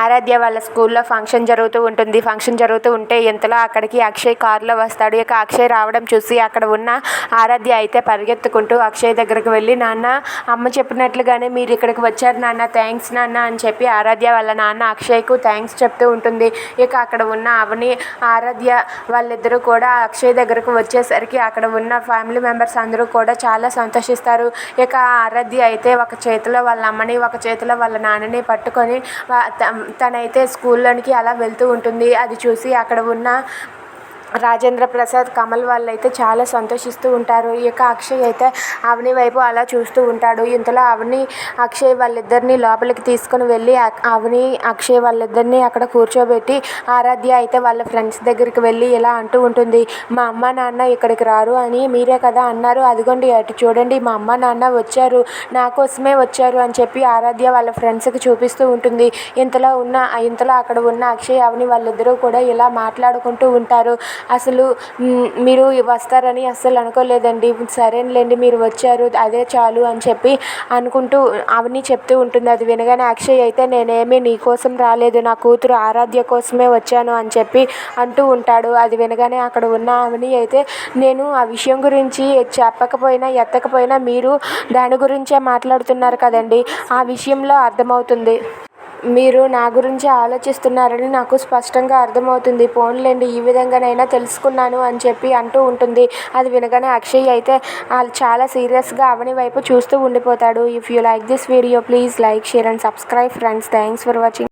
ఆరాధ్య వాళ్ళ స్కూల్లో ఫంక్షన్ జరుగుతూ ఉంటుంది. ఫంక్షన్ జరుగుతూ ఉంటే ఇంతలో అక్కడికి అక్షయ్ కారులో వస్తాడు. ఇక అక్షయ్ రావడం చూసి అక్కడ ఉన్న ఆరాధ్య అయితే పరిగెత్తుకుంటూ అక్షయ్ దగ్గరికి వెళ్ళి నాన్న అమ్మ చెప్పినట్లుగానే మీరు ఇక్కడికి వచ్చారు నాన్న థ్యాంక్స్ నాన్న అని చెప్పి ఆరాధ్య వాళ్ళ నాన్న అక్షయ్కు థ్యాంక్స్ చెప్తూ ఉంటుంది. ఇక అక్కడ ఉన్న అవని ఆరాధ్య వాళ్ళిద్దరూ కూడా అక్షయ్ దగ్గరకు వచ్చేసరికి అక్కడ ఉన్న ఫ్యామిలీ మెంబర్స్ అందరూ కూడా చాలా సంతోషిస్తారు. ఇక ఆరాధ్య అయితే ఒక చేతిలో వాళ్ళ అమ్మని ఒక చేతిలో వాళ్ళ నాన్నని పట్టుకొని తనైతే స్కూల్లోనికి అలా వెళ్తూ ఉంటుంది. అది చూసి అక్కడ ఉన్న రాజేంద్ర ప్రసాద్ కమల్ వాళ్ళు అయితే చాలా సంతోషిస్తూ ఉంటారు. ఇక అక్షయ్ అయితే అవని వైపు అలా చూస్తూ ఉంటాడు. ఇంతలో అవని అక్షయ్ వాళ్ళిద్దరిని లోపలికి తీసుకొని వెళ్ళి అవని అక్షయ్ వాళ్ళిద్దరిని అక్కడ కూర్చోబెట్టి ఆరాధ్య అయితే వాళ్ళ ఫ్రెండ్స్ దగ్గరికి వెళ్ళి ఇలా అంటూ ఉంటుంది మా అమ్మ నాన్న ఇక్కడికి రారు అని మీరే కదా అన్నారు. అదిగోండి అటు చూడండి మా అమ్మ నాన్న వచ్చారు నా కోసమే వచ్చారు అని చెప్పి ఆరాధ్య వాళ్ళ ఫ్రెండ్స్కి చూపిస్తూ ఉంటుంది. ఇంతలో ఉన్న ఇంతలో అక్కడ ఉన్న అక్షయ్ అవని వాళ్ళిద్దరూ కూడా ఇలా మాట్లాడుకుంటూ ఉంటారు. అసలు మీరు వస్తారని అస్సలు అనుకోలేదండి. సరేలేండి మీరు వచ్చారు అదే చాలు అని చెప్పి అనుకుంటూ అవన్నీ చెప్తూ ఉంటుంది. అది వినగానే అక్షయ్ అయితే నేనేమి నీ కోసం రాలేదు. నా కూతురు ఆరాధ్య కోసమే వచ్చాను అని చెప్పి అంటూ ఉంటాడు. అది వినగానే అక్కడ ఉన్న అవని అయితే నేను ఆ విషయం గురించి చెప్పకపోయినా ఎత్తకపోయినా మీరు దాని గురించే మాట్లాడుతున్నారు కదండి. ఆ విషయంలో అర్థమవుతుంది. మీరు నా గురించి ఆలోచిస్తున్నారని నాకు స్పష్టంగా అర్థమవుతుంది. పోన్లేండి ఈ విధంగానైనా తెలుసుకున్నాను అని చెప్పి అంటూ ఉంటుంది. అది వినగానే అక్షయ్ అయితే చాలా సీరియస్గా అవని వైపు చూస్తూ ఉండిపోతాడు. If you like this video please like share and subscribe friends thanks for watching